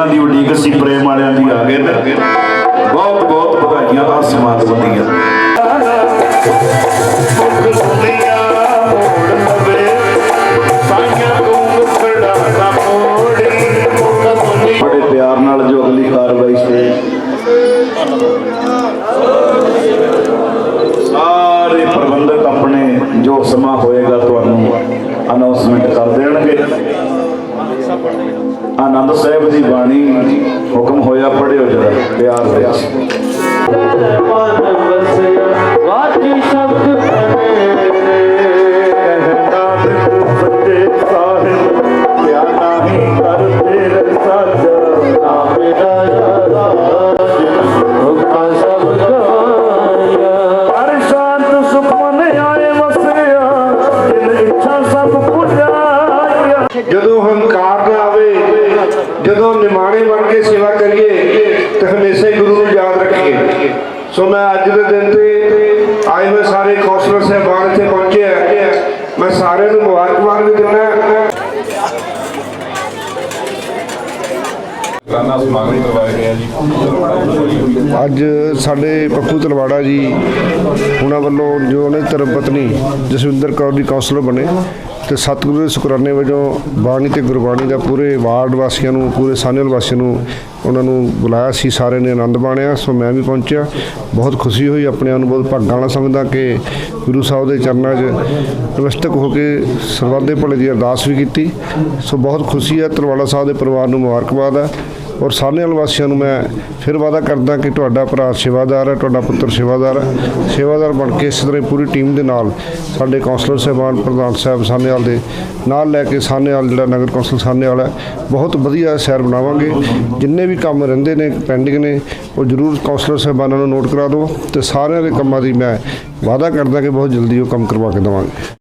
ਕਿਸੇ ਪ੍ਰੇਮ ਵਾਲਿਆਂ ਦੀ ਆ ਗਏ ਨੇ। ਬਹੁਤ ਬਹੁਤ ਵਧਾਈਆਂ ਆ ਸਮਾਗਮ ਦੀਆਂ ਬੜੇ ਪਿਆਰ ਨਾਲ ਜੋ ਅਗਲੀ ਕਾਰਵਾਈ ਤੇ ਸਾਰੇ ਪ੍ਰਬੰਧਕ ਆਪਣੇ ਜੋ ਸਮਾਂ ਹੋਏਗਾ ਤੁਹਾਨੂੰ ਅਨਾਉਂਸਮੈਂਟ ਕਰ ਦੇਣਗੇ ਆਨੰਦ ਸਾਹਿਬ ਦੀ ਬਾਣੀ ਹੁਕਮ ਹੋਇਆ ਪੜਿਓ ਜਰਾ ਪਿਆਰ ਦੇ ਮਨ ਵਸਿਆ ਵਾਜੀ ਸ਼ਬਦ ਜਦੋਂ ਹੰਕਾਰ ਨਾ ਆਵੇ ਜਦੋਂ ਨਿਮਾਣੇ ਬਣ ਕੇ ਸੇਵਾ ਕਰੀਏ, ਤੇ ਹਮੇਸ਼ਾ ਹੀ ਗੁਰੂ ਨੂੰ ਯਾਦ ਰੱਖੀਏ। ਸੋ ਮੈਂ ਅੱਜ ਦੇ ਦਿਨ ਤੇ ਆਏ ਹੋਏ ਸਾਰੇ ਕੌਂਸਲਰ ਸਾਹਿਬਾਨ ਇੱਥੇ ਪਹੁੰਚੇ ਆ। ਮੈਂ ਸਾਰਿਆਂ ਨੂੰ ਮੁਬਾਰਕਬਾਦ ਵੀ ਦਿੰਦਾ ਰਾਨਾ ਸਮਾਗਮ ਕਰਵਾਇਆ ਗਿਆ ਜੀ। ਅੱਜ ਸਾਡੇ ਪੱਪੂ ਤਲਵਾੜਾ ਜੀ, ਉਹਨਾਂ ਵੱਲੋਂ ਜੋ ਉਹਨੇ ਧਰਮ ਪਤਨੀ ਜਸਵਿੰਦਰ ਕੌਰ ਦੀ ਕੌਂਸਲਰ ਬਣੇ ਤੇ ਸਤਿਗੁਰੂ ਦੇ ਸ਼ੁਕਰਾਨੇ ਵਜੋਂ ਬਾਣੀ ਤੇ ਗੁਰਬਾਣੀ ਦਾ ਪੂਰੇ ਵਾਰਡ ਵਾਸੀਆਂ ਨੂੰ, ਪੂਰੇ ਸਾਨੇਵਾਲ ਵਾਸੀਆਂ ਨੂੰ ਉਹਨਾਂ ਨੂੰ ਬੁਲਾਇਆ ਸੀ, ਸਾਰਿਆਂ ਨੇ ਆਨੰਦ ਮਾਣਿਆ, ਸੋ ਮੈਂ ਵੀ ਪਹੁੰਚਿਆ। ਬਹੁਤ ਖੁਸ਼ੀ ਹੋਈ, ਆਪਣੇ ਆਪ ਨੂੰ ਬਹੁਤ ਭਾਗਾਂ ਵਾਲਾ ਸਮਝਦਾ ਕਿ ਗੁਰੂ ਸਾਹਿਬ ਦੇ ਚਰਨਾਂ 'ਚ ਨਮਸਤਕ ਹੋ ਕੇ ਸਰਬੱਤ ਦੇ ਭਲੇ ਦੀ ਅਰਦਾਸ ਵੀ ਕੀਤੀ। ਸੋ ਬਹੁਤ ਖੁਸ਼ੀ ਹੈ, ਤਲਵਾੜਾ ਸਾਹਿਬ ਦੇ ਪਰਿਵਾਰ ਨੂੰ ਮੁਬਾਰਕਬਾਦ ਹੈ। ਔਰ ਸਾਨੇਵਾਲ ਵਾਸੀਆਂ ਨੂੰ ਮੈਂ ਫਿਰ ਵਾਅਦਾ ਕਰਦਾ ਕਿ ਤੁਹਾਡਾ ਭਰਾ ਸੇਵਾਦਾਰ ਹੈ, ਤੁਹਾਡਾ ਪੁੱਤਰ ਸੇਵਾਦਾਰ ਹੈ। ਸੇਵਾਦਾਰ ਬਣ ਕੇ ਇਸ ਤਰ੍ਹਾਂ ਪੂਰੀ ਟੀਮ ਦੇ ਨਾਲ ਸਾਡੇ ਕਾਉਂਸਲਰ ਸਾਹਿਬਾਨ, ਪ੍ਰਧਾਨ ਸਾਹਿਬ ਸਾਨੇਵਾਲ ਦੇ ਨਾਲ ਲੈ ਕੇ ਸਾਨੇਵਾਲ ਜਿਹੜਾ ਨਗਰ ਕੌਂਸਲ ਸਾਨੇਵਾਲ ਹੈ, ਬਹੁਤ ਵਧੀਆ ਸ਼ਹਿਰ ਬਣਾਵਾਂਗੇ। ਜਿੰਨੇ ਵੀ ਕੰਮ ਰਹਿੰਦੇ ਨੇ, ਪੈਂਡਿੰਗ ਨੇ, ਉਹ ਜ਼ਰੂਰ ਕਾਉਂਸਲਰ ਸਾਹਿਬਾਨਾਂ ਨੂੰ ਨੋਟ ਕਰਾ ਦਿਓ ਤੇ ਸਾਰਿਆਂ ਦੇ ਕੰਮਾਂ ਦੀ ਮੈਂ ਵਾਅਦਾ ਕਰਦਾ ਕਿ ਬਹੁਤ ਜਲਦੀ ਉਹ ਕੰਮ ਕਰਵਾ ਕੇ ਦੇਵਾਂਗੇ।